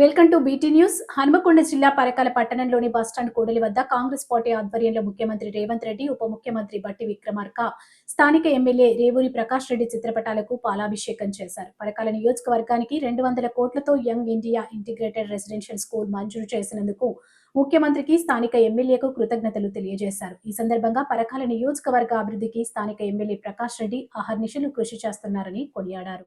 Welcome to BT news. Hanumakonda జిల్లా పరకాల పట్టణంలోని bus stand కూడలి వద్ద కాంగ్రెస్ పార్టీ ఆధ్వర్యంలో ముఖ్యమంత్రి రేవంత్ రెడ్డి ఉప ముఖ్యమంత్రి బట్టి విక్రమార్క స్థానిక ఎమ్మెల్యే రేవూరి ప్రకాష్ రెడ్డి చిత్రపటాలకు పాలాభిషేకం చేశారు. పరకాల నియోజకవర్గానికి రెండు వందల కోట్లతో young India integrated residential school మంజూరు చేసినందుకు ముఖ్యమంత్రికి స్థానిక ఎమ్మెల్యేకు కృతజ్ఞతలు తెలియజేశారు. ఈ సందర్భంగా పరకాల నియోజకవర్గ అభివృద్ధికి స్థానిక ఎమ్మెల్యే ప్రకాష్ రెడ్డి అహర్నిశలు కృషి చేస్తున్నారని కొనియాడారు.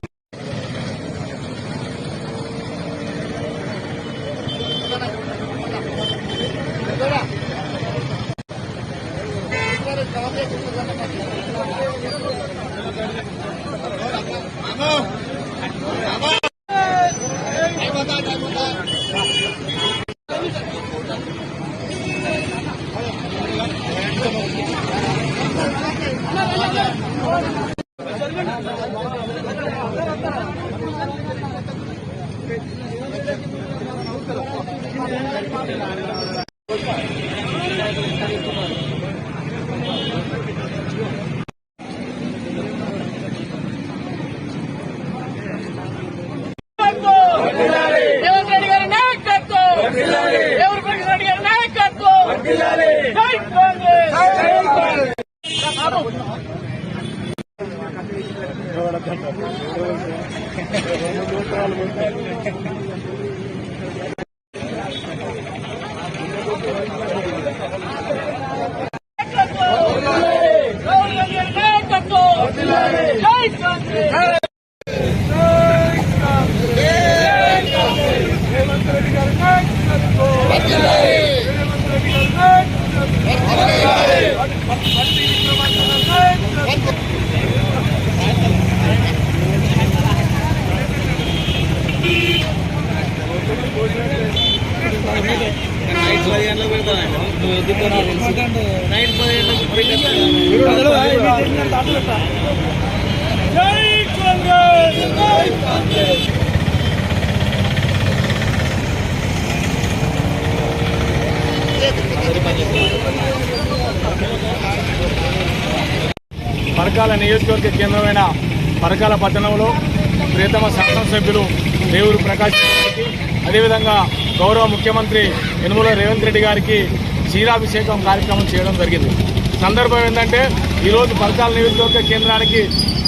కాంగ్రెస్ జై కాంగ్రెస్ జై కాంగ్రెస్ జై కాంగ్రెస్ ప్రకాష్ రెడ్డి గారి నాయకత్వం ప్రకాష్ రెడ్డి గారి నాయకత్వం రేవంత్ రెడ్డి గారి నాయకత్వం జై కాంగ్రెస్ రేవంత్ రెడ్డి గారి నాయకత్వం ఎవరు ప్రకాష్ రెడ్డి గారి నాయకత్వం జై కాంగ్రెస్ రాహుల్ గాంధీ గారి నాయకత్వం జై కాంగ్రెస్ రేవంత్ రెడ్డి గారి నాయకత్వం రేవంత్ రెడ్డి గారి నాయకత్వం బట్టి విక్రమార్క గారి నాయకత్వం నైట్ పది గంటలకు పెట్టారు నువ్వు ఎందుకు నైట్ పది గంటలకు జై కాంగ్రెస్ జై కాంగ్రెస్ పరకాల నియోజకవర్గ కేంద్రమైన పరకాల పట్టణంలో ప్రియతమ శాసనసభ్యులు రేవూరు ప్రకాష్ గారికి అదేవిధంగా గౌరవ ముఖ్యమంత్రి యనుమల రేవంత్ రెడ్డి గారికి క్షీరాభిషేకం కార్యక్రమం చేయడం జరిగింది. సందర్భం ఏంటంటే ఈరోజు పరకాల నియోజకవర్గ కేంద్రానికి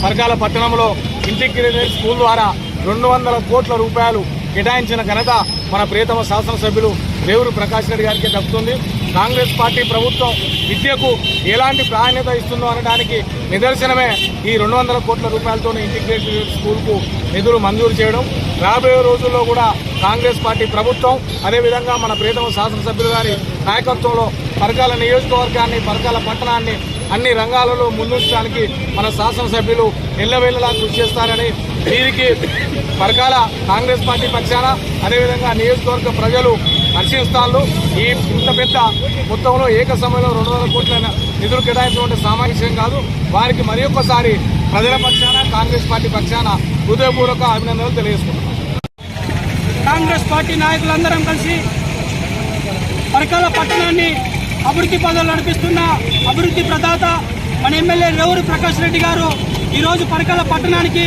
పరకాల పట్టణంలో ఇంటిగ్రేటెడ్ స్కూల్ ద్వారా రెండు వందల కోట్ల రూపాయలు కేటాయించిన ఘనత మన ప్రియతమ శాసనసభ్యులు రేవూరు ప్రకాష్ రెడ్డి గారికి దక్కుతుంది. కాంగ్రెస్ పార్టీ ప్రభుత్వం విద్యకు ఎలాంటి ప్రాధాన్యత ఇస్తుందో అనడానికి నిదర్శనమే ఈ రెండు వందల కోట్ల రూపాయలతో ఇంటిగ్రేటెడ్ స్కూల్కు నిధులు మంజూరు చేయడం. రాబోయే రోజుల్లో కూడా కాంగ్రెస్ పార్టీ ప్రభుత్వం అదేవిధంగా మన ప్రియతమ శాసనసభ్యులు గారి నాయకత్వంలో పరకాల నియోజకవర్గాన్ని పరకాల పట్టణాన్ని అన్ని రంగాలలో ముందుంచడానికి మన శాసనసభ్యులు ఎల్లవేళ్ళలా కృషి చేస్తారని వీరికి పరకాల కాంగ్రెస్ పార్టీ పక్షాన అదేవిధంగా నియోజకవర్గ ప్రజలు పరిశీలిస్తాను ఈ ఇంత పెద్ద మొత్తంలో ఏక సమయంలో రెండు వందల కోట్ల నిధులు కేటాయించడం సామాజిక విషయం కాదు. వారికి మరి ఒక్కసారి ప్రజల పక్షాన కాంగ్రెస్ పార్టీ పక్షాన హృదయపూర్వక అభినందనలు తెలియజేసుకుంటున్నాను కాంగ్రెస్ పార్టీ నాయకులందరం కలిసి పరకాల పట్టణాన్ని అభివృద్ధి పదవులు నడిపిస్తున్న అభివృద్ధి ప్రదాత మన ఎమ్మెల్యే రేవూరి ప్రకాష్ రెడ్డి గారు ఈరోజు పరకాల పట్టణానికి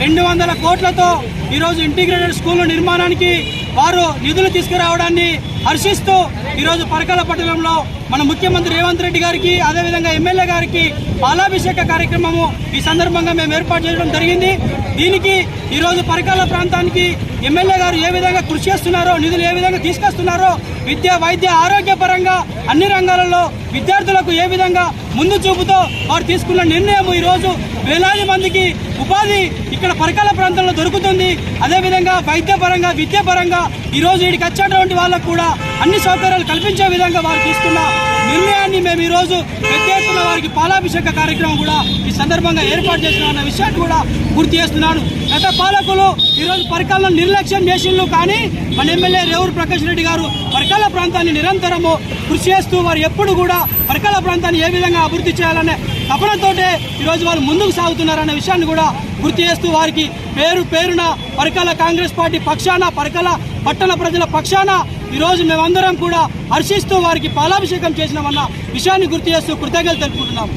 రెండు వందల కోట్లతో ఈరోజు ఇంటిగ్రేటెడ్ స్కూల్ నిర్మాణానికి వారు నిధులు తీసుకురావడాన్ని హర్షిస్తూ ఈరోజు పరకాల పట్టణంలో మన ముఖ్యమంత్రి రేవంత్ రెడ్డి గారికి అదేవిధంగా ఎమ్మెల్యే గారికి పాలాభిషేక కార్యక్రమము ఈ సందర్భంగా మేము ఏర్పాటు చేయడం జరిగింది. దీనికి ఈరోజు పరకాల ప్రాంతానికి ఎమ్మెల్యే గారు ఏ విధంగా కృషి చేస్తున్నారో నిధులు ఏ విధంగా తీసుకొస్తున్నారో విద్య వైద్య ఆరోగ్య పరంగా అన్ని రంగాలలో విద్యార్థులకు ఏ విధంగా ముందు చూపుతో వారు తీసుకున్న నిర్ణయం ఈరోజు వేలాది మందికి ఉపాధి ఇక్కడ పరకాల ప్రాంతంలో దొరుకుతుంది. అదేవిధంగా వైద్యపరంగా విద్యాపరంగా ఈరోజు వీడికి వచ్చేటువంటి వాళ్ళకు కూడా అన్ని సౌకర్యాలు కల్పించే విధంగా వారు తీసుకున్న నిర్ణయాన్ని మేము ఈరోజు రోజు పెద్ద ఎత్తున వారికి పాలాభిషేక కార్యక్రమం కూడా ఈ సందర్భంగా ఏర్పాటు చేసిన విషయాన్ని కూడా గుర్తు చేస్తున్నాను. గత పాలకులు ఈరోజు పరికాలను నిర్లక్ష్యం చేసిండ్రు కానీ మన ఎమ్మెల్యే రేవూరు ప్రకాష్ రెడ్డి గారు పరికాల ప్రాంతాన్ని నిరంతరము కృషి చేస్తూ వారు ఎప్పుడు కూడా పరికాల ప్రాంతాన్ని ఏ విధంగా అభివృద్ధి చేయాలనే తపనతోటే ఈరోజు వాళ్ళు ముందుకు సాగుతున్నారన్న విషయాన్ని కూడా గుర్తు చేస్తూ వారికి పేరు పేరున పరికాల కాంగ్రెస్ పార్టీ పక్షాన పరికాల పట్టణ ప్రజల పక్షాన ఈరోజు మేమందరం కూడా హర్షిస్తూ వారికి పాలాభిషేకం చేసినామన్న విషయాన్ని గుర్తు చేస్తూ కృతజ్ఞతలు తెలుపుకుంటున్నాము.